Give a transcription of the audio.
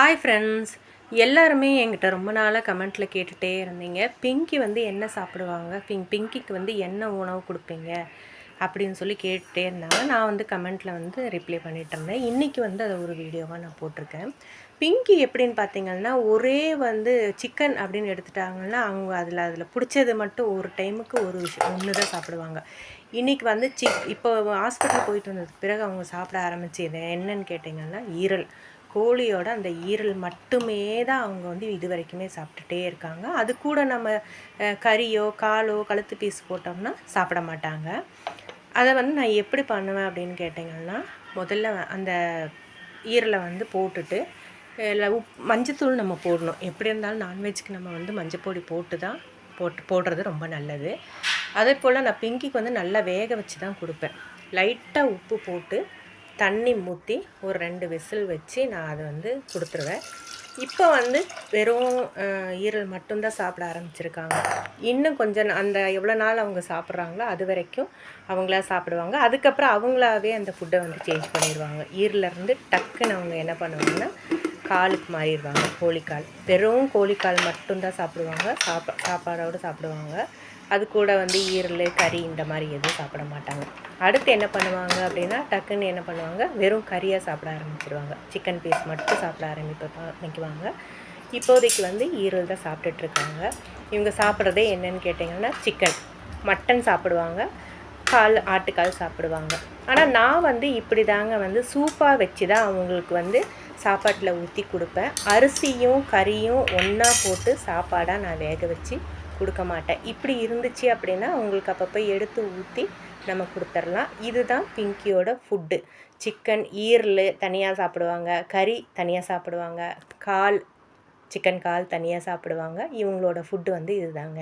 Hi friends எல்லாருமே என்கிட்ட ரொம்ப நாளாக கமெண்ட்டில் கேட்டுகிட்டே இருந்தீங்க. பிங்கி வந்து என்ன சாப்பிடுவாங்க? பிங் பிங்கிக்கு வந்து என்ன உணவு கொடுப்பீங்க? அப்படின்னு சொல்லி கேட்டுகிட்டே இருந்தாங்க. நான் வந்து கமெண்ட்டில் வந்து ரிப்ளை பண்ணிட்டு இருந்தேன். இன்றைக்கி வந்து அதை ஒரு வீடியோவாக நான் போட்டிருக்கேன். பிங்கி எப்படின்னு பார்த்தீங்கன்னா ஒரே வந்து சிக்கன் அப்படின்னு எடுத்துட்டாங்கன்னா அவங்க அதில் அதில் பிடிச்சது மட்டும் ஒரு டைமுக்கு ஒரு விஷயம் ஒன்று தான் சாப்பிடுவாங்க. இன்றைக்கி வந்து சிக் இப்போ ஹாஸ்பிட்டல் போயிட்டு வந்ததுக்கு பிறகு அவங்க சாப்பிட ஆரம்பிச்சது என்னன்னு கேட்டிங்கன்னா ஈரல். கோழியோட அந்த ஈரல் மட்டுமே தான் அவங்க வந்து இது வரைக்குமே சாப்பிட்டுட்டே இருக்காங்க. அது கூட நம்ம கறியோ காலோ கழுத்து பீஸ் போட்டோம்னா சாப்பிட மாட்டாங்க. அதை வந்து நான் எப்படி பண்ணுவேன் அப்படின்னு கேட்டிங்கன்னா முதல்ல அந்த ஈரலை வந்து போட்டுட்டு இல்லை உப் மஞ்சத்தூள் நம்ம போடணும். எப்படி இருந்தாலும் நான்வெஜ்க்கு நம்ம வந்து மஞ்சப்பொடி போட்டு தான் போட்டு போடுறது ரொம்ப நல்லது. அதே போல் நான் பிங்கிக்கு வந்து நல்லா வேக வச்சு தான் கொடுப்பேன். லைட்டாக உப்பு போட்டு தண்ணி ஊற்றி ஒரு ரெண்டு விசில் வச்சு நான் அதை வந்து கொடுத்துருவேன். இப்போ வந்து வெறும் ஈரல் மட்டும்தான் சாப்பிட ஆரம்பிச்சிருக்காங்க. இன்னும் கொஞ்சம் அந்த எவ்வளோ நாள் அவங்க சாப்பிட்றாங்களோ அது வரைக்கும் அவங்களா சாப்பிடுவாங்க. அதுக்கப்புறம் அவங்களாவே அந்த ஃபுட்டை வந்து சேஞ்ச் பண்ணிடுவாங்க. ஈரலேருந்து டக்குன்னு அவங்க என்ன பண்ணுவாங்கன்னா காலுக்கு மாறிடுவாங்க கோழிக்கால். வெறும் கோழிக்கால் மட்டும்தான் சாப்பிடுவாங்க சாப்பா சாப்பாடோடு சாப்பிடுவாங்க. அது கூட வந்து ஈரல் கறி இந்த மாதிரி எதுவும் சாப்பிட மாட்டாங்க. அடுத்து என்ன பண்ணுவாங்க அப்படின்னா டக்குன்னு என்ன பண்ணுவாங்க வெறும் கறியாக சாப்பிட ஆரம்பிச்சிருவாங்க. சிக்கன் பீஸ் மட்டும் சாப்பிட ஆரம்பிப்ப ஆரம்பிக்குவாங்க. இப்போதைக்கு வந்து ஈரல் தான் சாப்பிட்டுட்ருக்காங்க இவங்க சாப்பிட்றதே என்னன்னு கேட்டிங்கன்னா சிக்கன் மட்டன் சாப்பிடுவாங்க கால் ஆட்டுக்கால் சாப்பிடுவாங்க. ஆனால் நான் வந்து இப்படி தாங்க வந்து சூப்பாக வச்சு தான் அவங்களுக்கு வந்து சாப்பாட்டில் ஊற்றி கொடுப்பேன். அரிசியும் கறியும் ஒன்றா போட்டு சாப்பாடாக நான் வேக வச்சு கொடுக்க மாட்டேன். இப்படி இருந்துச்சு அப்படின்னா உங்களுக்கு அப்பப்போ எடுத்து ஊற்றி நம்ம கொடுத்துர்லாம் இதுதான் பிங்கியோட ஃபுட்டு சிக்கன் ஈரல் தனியாக சாப்பிடுவாங்க. கறி தனியாக சாப்பிடுவாங்க. கால் சிக்கன் கால் தனியாக சாப்பிடுவாங்க. இவங்களோட ஃபுட்டு வந்து இதுதாங்க.